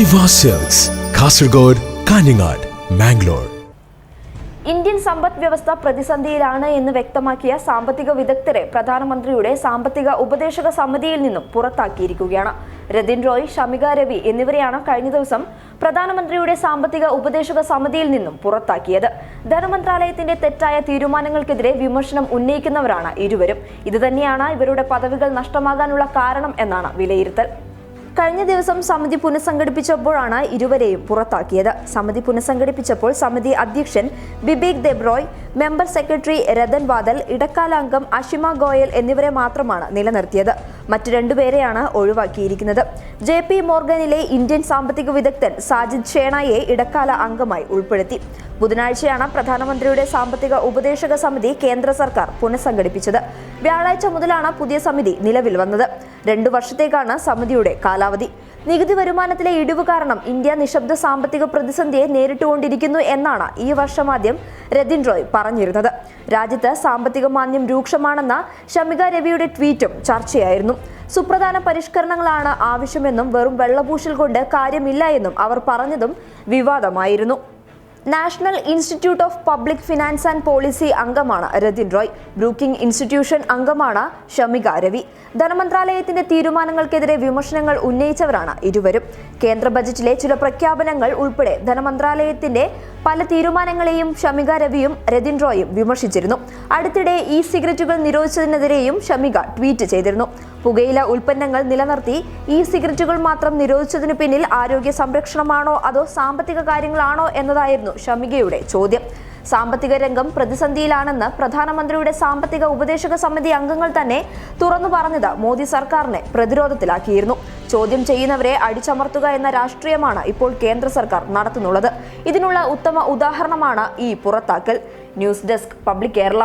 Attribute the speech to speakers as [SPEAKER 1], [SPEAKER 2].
[SPEAKER 1] ഐവ Kasaragod Kanhangad Mangalore
[SPEAKER 2] Indian സമ്പദ് വ്യവസ്ഥ പ്രതിസന്ധിയിലാണ് എന്ന് വ്യക്തമാക്കിയ സാമ്പത്തിക വിദഗ്ധരെ പ്രധാനമന്ത്രിയുടെ സാമ്പത്തിക ഉപദേശക സമിതിയിൽ നിന്നും പുറത്താക്കിയിരിക്കുകയാണ്. രതിൻ റോയ് ഷമിക രവി എന്നിവരെയാണ് കഴിഞ്ഞ ദിവസം പ്രധാനമന്ത്രിയുടെ സാമ്പത്തിക ഉപദേശക സമിതിയിൽ നിന്നും പുറത്താക്കിയത്. ധനമന്ത്രാലയത്തിന്റെ തെറ്റായ തീരുമാനങ്ങൾക്കെതിരെ വിമർശനം ഉന്നയിക്കുന്നവരാണ് ഇരുവരും. ഇതുതന്നെയാണ് ഇവരുടെ പദവികൾ നഷ്ടമാകാനുള്ള കാരണം എന്നാണ് വിലയിരുത്തൽ. കഴിഞ്ഞ ദിവസം സമിതി പുനഃസംഘടിപ്പിച്ചപ്പോഴാണ് ഇരുവരെയും പുറത്താക്കിയത്. സമിതി പുനഃസംഘടിപ്പിച്ചപ്പോൾ സമിതി അധ്യക്ഷൻ ബിബേക് ദെബ്രോയ് മെമ്പർ സെക്രട്ടറി രതൻ വാദൽ ഇടക്കാലാംഗം അഷിമ ഗോയൽ എന്നിവരെ മാത്രമാണ് നിലനിർത്തിയത്. മറ്റു രണ്ടുപേരെയാണ് ഒഴിവാക്കിയിരിക്കുന്നത്. ജെ പി മോർഗനിലെ ഇന്ത്യൻ സാമ്പത്തിക വിദഗ്ധൻ സാജിദ് ഷേണയെ ഇടക്കാല അംഗമായി ഉൾപ്പെടുത്തി. ബുധനാഴ്ചയാണ് പ്രധാനമന്ത്രിയുടെ സാമ്പത്തിക ഉപദേശക സമിതി കേന്ദ്ര സർക്കാർ പുനഃസംഘടിപ്പിച്ചത്. വ്യാഴാഴ്ച മുതലാണ് പുതിയ സമിതി നിലവിൽ വന്നത്. രണ്ടു വർഷത്തേക്കാണ് സമിതിയുടെ കാലാവധി. നികുതി വരുമാനത്തിലെ ഇടിവ് കാരണം ഇന്ത്യ നിശബ്ദ സാമ്പത്തിക പ്രതിസന്ധിയെ നേരിട്ടുകൊണ്ടിരിക്കുന്നു എന്നാണ് ഈ വർഷം ആദ്യം രതിൻ റോയ് പറഞ്ഞിരുന്നത്. രാജ്യത്ത് സാമ്പത്തിക മാന്ദ്യം രൂക്ഷമാണെന്ന ഷമിക രവിയുടെ ട്വീറ്റും ചർച്ചയായിരുന്നു. സുപ്രധാന പരിഷ്കരണങ്ങളാണ് ആവശ്യമെന്നും വെറും വെള്ളപൂശൽ കൊണ്ട് കാര്യമില്ല എന്നും അവർ പറഞ്ഞതും വിവാദമായിരുന്നു. National institute of public finance and policy അംഗമാണ് രതിൻ റോയ്. ബ്രൂക്കിംഗ് ഇൻസ്റ്റിറ്റ്യൂഷൻ അംഗമാണ് ഷമിക രവി. ധനമന്ത്രാലയത്തിന്റെ തീരുമാനങ്ങൾക്കെതിരെ വിമർശനങ്ങൾ ഉന്നയിച്ചവരാണ് ഇരുവരും. കേന്ദ്ര ബജറ്റിലെ ചില പ്രഖ്യാപനങ്ങൾ ഉൾപ്പെടെ ധനമന്ത്രാലയത്തിന്റെ പല തീരുമാനങ്ങളെയും ഷമിക രവിയും രതിൻ റോയും വിമർശിച്ചിരുന്നു. അടുത്തിടെ ഇ സിഗരറ്റുകൾ നിരോധിച്ചതിനെതിരെയും ഷമിക ട്വീറ്റ് ചെയ്തിരുന്നു. പുകയില ഉൽപ്പന്നങ്ങൾ നിലനിർത്തി ഇ സിഗരറ്റുകൾ മാത്രം നിരോധിച്ചതിനു പിന്നിൽ ആരോഗ്യ സംരക്ഷണമാണോ അതോ സാമ്പത്തിക കാര്യങ്ങളാണോ എന്നതായിരുന്നു ഷമികയുടെ ചോദ്യം. സാമ്പത്തിക രംഗം പ്രതിസന്ധിയിലാണെന്ന് പ്രധാനമന്ത്രിയുടെ സാമ്പത്തിക ഉപദേശക സമിതി അംഗങ്ങൾ തന്നെ തുറന്നു പറഞ്ഞത് മോദി സർക്കാരിനെ പ്രതിരോധത്തിലാക്കിയിരുന്നു. ചോദ്യം ചെയ്യുന്നവരെ അടിച്ചമർത്തുക എന്ന രാഷ്ട്രീയമാണ് ഇപ്പോൾ കേന്ദ്ര സർക്കാർ നടത്തുന്നുള്ളത്. ഇതിനുള്ള ഉത്തമ ഉദാഹരണമാണ് ഈ പുറത്താക്കൽ. News desk public Kerala.